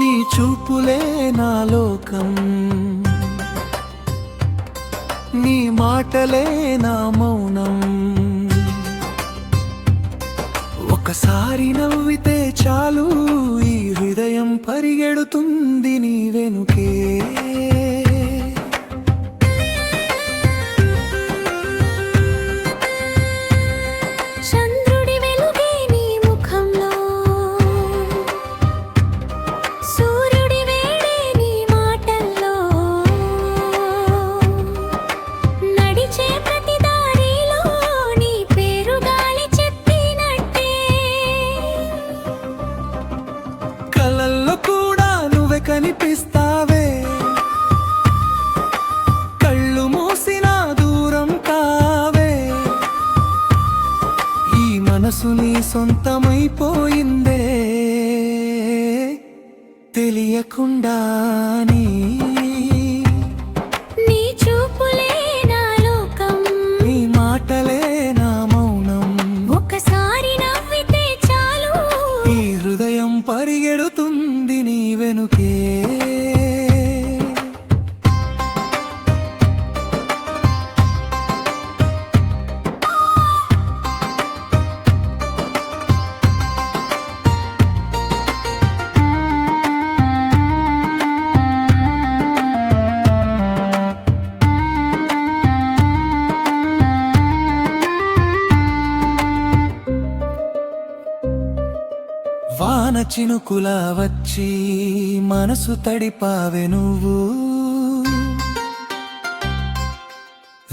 నీ నా లోకం. నీ మాటలే నా మౌనం. ఒకసారి నవ్వితే చాలు ఈ హృదయం పరిగెడుతుంది కనిపిస్తావే. కళ్ళు మూసిన దూరం కావే. ఈ మనసు నీ సొంతమైపోయిందే. తెలియకుండానే నీ చూపులే నా వాన చినుకుల వచ్చి మనసు తడిపావే నువ్వు.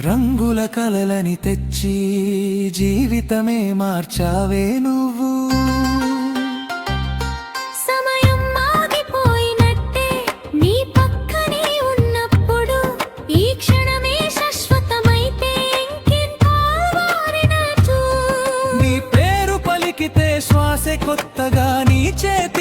రంగుల కలలని తెచ్చి జీవితమే మార్చావే నువ్వు. శ్వాసే కొత్తగా నీ చేత